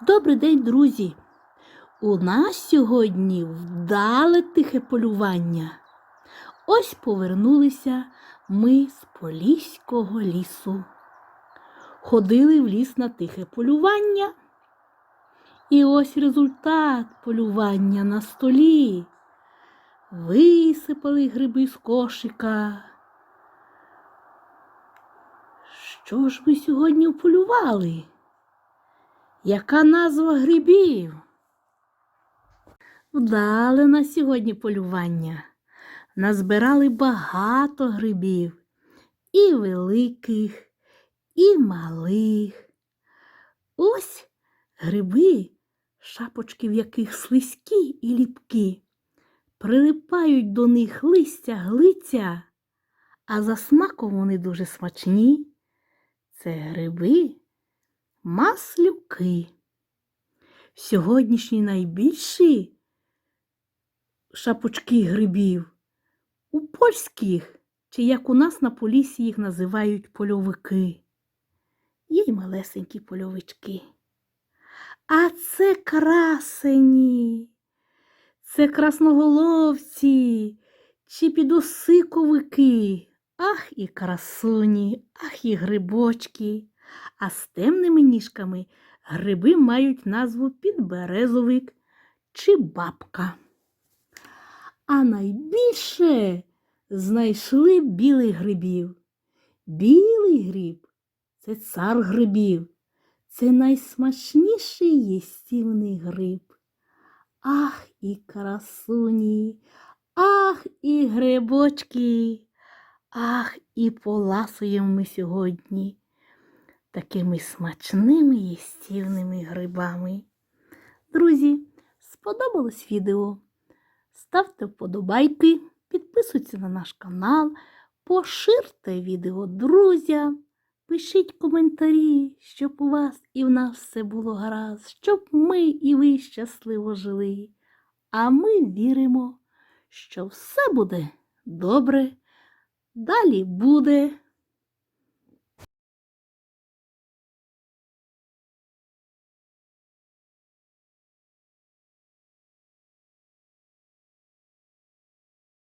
Добрий день, друзі! У нас сьогодні вдале тихе полювання. Ось повернулися ми з Поліського лісу. Ходили в ліс на тихе полювання. І ось результат полювання на столі. Висипали гриби з кошика. Що ж ми сьогодні полювали? Яка назва грибів? Вдали на сьогодні полювання. Назбирали багато грибів, і великих, і малих. Ось гриби, шапочки в яких слизькі і ліпкі, прилипають до них листя глиця, а за смаком вони дуже смачні. Це гриби маслюки. Сьогоднішні найбільші шапочки грибів у польських, чи як у нас на полісі їх називають польовики. Є й малесенькі польовички. А це красені, це красноголовці чи підосиковики. Ах і красуні, ах і грибочки. А з темними ніжками гриби мають назву підберезовик чи бабка. А найбільше знайшли білих грибів. Білий гриб це цар грибів. Це найсмачніший їстівний гриб. Ах і красуні, ах і грибочки, ах і поласуємо ми сьогодні такими смачними їстівними грибами. Друзі, сподобалось відео? Ставте вподобайки, підписуйтесь на наш канал, поширте відео друзям, пишіть коментарі, щоб у вас і в нас все було гаразд, щоб ми і ви щасливо жили. А ми віримо, що все буде добре, далі буде.